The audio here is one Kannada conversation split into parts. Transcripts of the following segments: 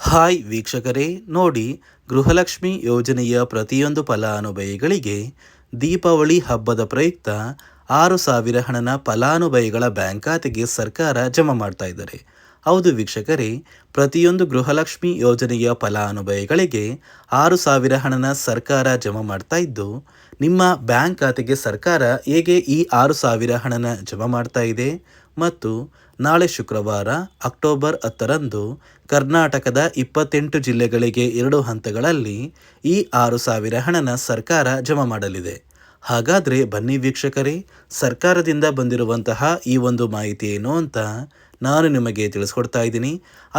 ಹಾಯ್ ವೀಕ್ಷಕರೇ, ನೋಡಿ ಗೃಹಲಕ್ಷ್ಮಿ ಯೋಜನೆಯ ಪ್ರತಿಯೊಂದು ಫಲಾನುಭವಿಗಳಿಗೆ ದೀಪಾವಳಿ ಹಬ್ಬದ ಪ್ರಯುಕ್ತ ಆರು ಸಾವಿರ ಹಣನ ಫಲಾನುಭವಿಗಳ ಬ್ಯಾಂಕ್ ಖಾತೆಗೆ ಸರ್ಕಾರ ಜಮಾ ಮಾಡ್ತಾ ಇದ್ದಾರೆ. ಹೌದು ವೀಕ್ಷಕರೇ, ಪ್ರತಿಯೊಂದು ಗೃಹಲಕ್ಷ್ಮಿ ಯೋಜನೆಯ ಫಲಾನುಭವಿಗಳಿಗೆ ಆರು ಸಾವಿರ ಹಣನ ಸರ್ಕಾರ ಜಮಾ ಮಾಡ್ತಾ ಇದ್ದು, ನಿಮ್ಮ ಬ್ಯಾಂಕ್ ಖಾತೆಗೆ ಸರ್ಕಾರ ಹೇಗೆ ಈ ಆರು ಸಾವಿರ ಹಣನ ಜಮಾ ಮಾಡ್ತಾ ಇದೆ? ಮತ್ತು ನಾಳೆ ಶುಕ್ರವಾರ, ಅಕ್ಟೋಬರ್ ಹತ್ತರಂದು, ಕರ್ನಾಟಕದ ಇಪ್ಪತ್ತೆಂಟು ಜಿಲ್ಲೆಗಳಿಗೆ ಎರಡು ಹಂತಗಳಲ್ಲಿ ಈ ಆರು ಸಾವಿರ ಹಣನ ಸರ್ಕಾರ ಜಮಾ ಮಾಡಲಿದೆ. ಹಾಗಾದರೆ ಬನ್ನಿ ವೀಕ್ಷಕರೇ, ಸರ್ಕಾರದಿಂದ ಬಂದಿರುವಂತಹ ಈ ಒಂದು ಮಾಹಿತಿ ಏನು ಅಂತ ನಾನು ನಿಮಗೆ ತಿಳಿಸ್ಕೊಡ್ತಾ ಇದ್ದೀನಿ.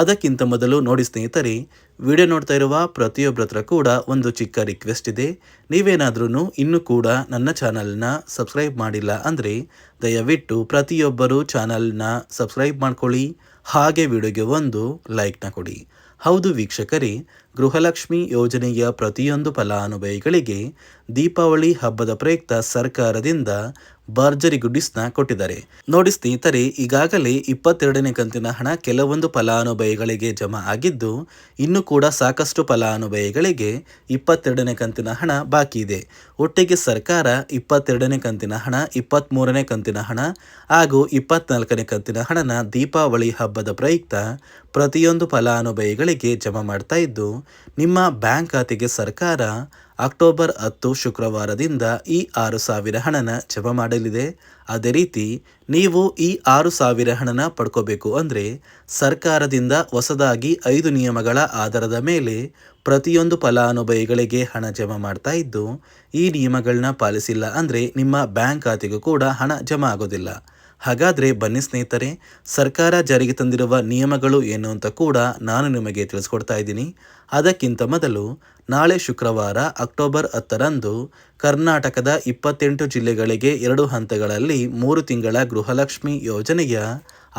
ಅದಕ್ಕಿಂತ ಮೊದಲು ನೋಡಿ ಸ್ನೇಹಿತರೆ, ವಿಡಿಯೋ ನೋಡ್ತಾ ಇರುವ ಪ್ರತಿಯೊಬ್ಬರ ಹತ್ರ ಕೂಡ ಒಂದು ಚಿಕ್ಕ ರಿಕ್ವೆಸ್ಟ್ ಇದೆ. ನೀವೇನಾದ್ರೂ ಇನ್ನೂ ಕೂಡ ನನ್ನ ಚಾನಲ್ನ ಸಬ್ಸ್ಕ್ರೈಬ್ ಮಾಡಿಲ್ಲ ಅಂದರೆ ದಯವಿಟ್ಟು ಪ್ರತಿಯೊಬ್ಬರು ಚಾನಲ್ನ ಸಬ್ಸ್ಕ್ರೈಬ್ ಮಾಡ್ಕೊಳ್ಳಿ. ಹಾಗೆ ವಿಡಿಯೋಗೆ ಒಂದು ಲೈಕ್ನ ಕೊಡಿ. ಹೌದು ವೀಕ್ಷಕರೇ ಗೃಹಲಕ್ಷ್ಮಿ ಯೋಜನೆಯ ಪ್ರತಿಯೊಂದು ಫಲಾನುಭವಿಗಳಿಗೆ ದೀಪಾವಳಿ ಹಬ್ಬದ ಪ್ರಯುಕ್ತ ಸರ್ಕಾರದಿಂದ ಭರ್ಜರಿ ಗುಡ್ಡಿಸ್ನ ಕೊಟ್ಟಿದ್ದಾರೆ. ನೋಡಿ ಸ್ನೇಹಿತರೆ, ಈಗಾಗಲೇ ಇಪ್ಪತ್ತೆರಡನೇ ಕಂತಿನ ಹಣ ಕೆಲವೊಂದು ಫಲಾನುಭವಿಗಳಿಗೆ ಜಮಾ ಆಗಿದ್ದು, ಇನ್ನೂ ಕೂಡ ಸಾಕಷ್ಟು ಫಲಾನುಭವಿಗಳಿಗೆ ಇಪ್ಪತ್ತೆರಡನೇ ಕಂತಿನ ಹಣ ಬಾಕಿ ಇದೆ. ಒಟ್ಟಿಗೆ ಸರ್ಕಾರ ಇಪ್ಪತ್ತೆರಡನೇ ಕಂತಿನ ಹಣ ಇಪ್ಪತ್ತ್ಮೂರನೇ ಕಂತಿನ ಹಣ ಹಾಗೂ ಇಪ್ಪತ್ನಾಲ್ಕನೇ ಕಂತಿನ ಹಣನ ದೀಪಾವಳಿ ಹಬ್ಬದ ಪ್ರಯುಕ್ತ ಪ್ರತಿಯೊಂದು ಫಲಾನುಭವಿಗಳಿಗೆ ಜಮಾ ಮಾಡ್ತಾ ಇದ್ದು ನಿಮ್ಮ ಬ್ಯಾಂಕ್ ಖಾತೆಗೆ ಸರ್ಕಾರ ಅಕ್ಟೋಬರ್ ಹತ್ತು ಶುಕ್ರವಾರದಿಂದ ಈ ಆರು ಸಾವಿರ ಹಣನ ಜಮಾ ಮಾಡಲಿದೆ. ಅದೇ ರೀತಿ ನೀವು ಈ ಆರು ಸಾವಿರ ಹಣನ ಪಡ್ಕೋಬೇಕು ಅಂದರೆ ಸರ್ಕಾರದಿಂದ ಹೊಸದಾಗಿ ಐದು ನಿಯಮಗಳ ಆಧಾರದ ಮೇಲೆ ಪ್ರತಿಯೊಂದು ಫಲಾನುಭವಿಗಳಿಗೆ ಹಣ ಜಮಾ ಮಾಡ್ತಾ ಇದ್ದು, ಈ ನಿಯಮಗಳನ್ನ ಪಾಲಿಸಿಲ್ಲ ಅಂದರೆ ನಿಮ್ಮ ಬ್ಯಾಂಕ್ ಖಾತೆಗೂ ಕೂಡ ಹಣ ಜಮಾ ಆಗೋದಿಲ್ಲ. ಹಾಗಾದರೆ ಬನ್ನಿ ಸ್ನೇಹಿತರೆ, ಸರ್ಕಾರ ಜಾರಿಗೆ ತಂದಿರುವ ನಿಯಮಗಳು ಏನು ಅಂತ ಕೂಡ ನಾನು ನಿಮಗೆ ತಿಳಿಸ್ಕೊಡ್ತಾ ಇದ್ದೀನಿ. ಅದಕ್ಕಿಂತ ಮೊದಲು ನಾಳೆ ಶುಕ್ರವಾರ ಅಕ್ಟೋಬರ್ ಹತ್ತರಂದು ಕರ್ನಾಟಕದ ಇಪ್ಪತ್ತೆಂಟು ಜಿಲ್ಲೆಗಳಿಗೆ ಎರಡು ಹಂತಗಳಲ್ಲಿ ಮೂರು ತಿಂಗಳ ಗೃಹಲಕ್ಷ್ಮಿ ಯೋಜನೆಯ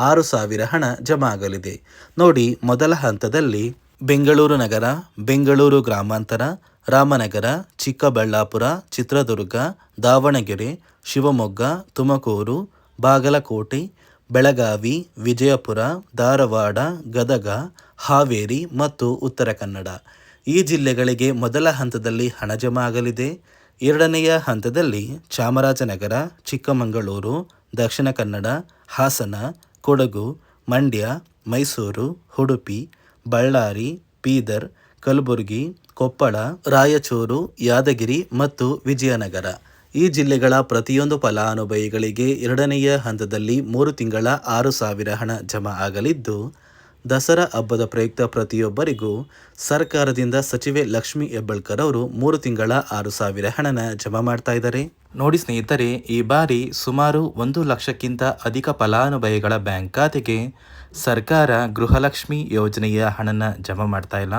ಆರು ಸಾವಿರ ಹಣ ಜಮಾ ಆಗಲಿದೆ. ನೋಡಿ ಮೊದಲ ಹಂತದಲ್ಲಿ ಬೆಂಗಳೂರು ನಗರ, ಬೆಂಗಳೂರು ಗ್ರಾಮಾಂತರ, ರಾಮನಗರ, ಚಿಕ್ಕಬಳ್ಳಾಪುರ, ಚಿತ್ರದುರ್ಗ, ದಾವಣಗೆರೆ, ಶಿವಮೊಗ್ಗ, ತುಮಕೂರು ಬಾಗಲಕೋಟೆ, ಬೆಳಗಾವಿ, ವಿಜಯಪುರ, ಧಾರವಾಡ, ಗದಗ, ಹಾವೇರಿ ಮತ್ತು ಉತ್ತರ ಕನ್ನಡ. ಈ ಜಿಲ್ಲೆಗಳಿಗೆ ಮೊದಲ ಹಂತದಲ್ಲಿ ಹಣ ಜಮಾ ಆಗಲಿದೆ. ಎರಡನೆಯ ಹಂತದಲ್ಲಿ ಚಾಮರಾಜನಗರ, ಚಿಕ್ಕಮಗಳೂರು, ದಕ್ಷಿಣ ಕನ್ನಡ, ಹಾಸನ, ಕೊಡಗು, ಮಂಡ್ಯ, ಮೈಸೂರು, ಉಡುಪಿ, ಬಳ್ಳಾರಿ, ಬೀದರ್, ಕಲಬುರಗಿ, ಕೊಪ್ಪಳ, ರಾಯಚೂರು, ಯಾದಗಿರಿ ಮತ್ತು ವಿಜಯನಗರ. ಈ ಜಿಲ್ಲೆಗಳ ಪ್ರತಿಯೊಂದು ಫಲಾನುಭವಿಗಳಿಗೆ ಎರಡನೆಯ ಹಂತದಲ್ಲಿ ಮೂರು ತಿಂಗಳ ಆರು ಸಾವಿರ ಹಣ ಜಮಾ ಆಗಲಿದ್ದು, ದಸರಾ ಹಬ್ಬದ ಪ್ರಯುಕ್ತ ಪ್ರತಿಯೊಬ್ಬರಿಗೂ ಸರ್ಕಾರದಿಂದ ಸಚಿವೆ ಲಕ್ಷ್ಮಿ ಹೆಬ್ಬಳ್ಕರ್ ಅವರು ಮೂರು ತಿಂಗಳ ಆರು ಸಾವಿರ ಹಣನ ಜಮಾ ಮಾಡ್ತಾ ಇದ್ದಾರೆ. ನೋಡಿ ಸ್ನೇಹಿತರೆ, ಈ ಬಾರಿ ಸುಮಾರು ಒಂದು ಲಕ್ಷಕ್ಕಿಂತ ಅಧಿಕ ಫಲಾನುಭವಿಗಳ ಬ್ಯಾಂಕ್ ಖಾತೆಗೆ ಸರ್ಕಾರ ಗೃಹಲಕ್ಷ್ಮಿ ಯೋಜನೆಯ ಹಣನ ಜಮಾ ಮಾಡ್ತಾ ಇಲ್ಲ.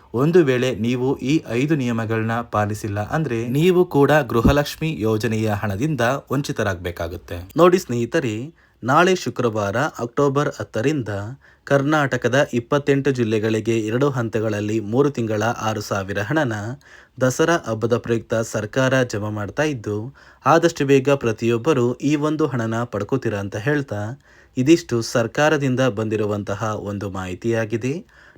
ಒಂದು ವೇಳೆ ನೀವು ಈ ಐದು ನಿಯಮಗಳನ್ನ ಪಾಲಿಸಿಲ್ಲ ಅಂದ್ರೆ ನೀವು ಕೂಡ ಗೃಹಲಕ್ಷ್ಮಿ ಯೋಜನೆಯ ಹಣದಿಂದ ವಂಚಿತರಾಗಬೇಕಾಗುತ್ತೆ. ನೋಡಿ ಸ್ನೇಹಿತರೆ, ನಾಳೆ ಶುಕ್ರವಾರ ಅಕ್ಟೋಬರ್ ಹತ್ತರಿಂದ ಕರ್ನಾಟಕದ ಇಪ್ಪತ್ತೆಂಟು ಜಿಲ್ಲೆಗಳಿಗೆ ಎರಡು ಹಂತಗಳಲ್ಲಿ ಮೂರು ತಿಂಗಳ ಆರು ಸಾವಿರ ಹಣನ ದಸರಾ ಹಬ್ಬದ ಪ್ರಯುಕ್ತ ಸರ್ಕಾರ ಜಮಾ ಮಾಡ್ತಾ ಇದ್ದು, ಆದಷ್ಟು ಬೇಗ ಪ್ರತಿಯೊಬ್ಬರು ಈ ಒಂದು ಹಣನ ಪಡ್ಕೋತೀರಾ ಅಂತ ಹೇಳ್ತಾ, ಇದಿಷ್ಟು ಸರ್ಕಾರದಿಂದ ಬಂದಿರುವಂತಹ ಒಂದು ಮಾಹಿತಿಯಾಗಿದೆ.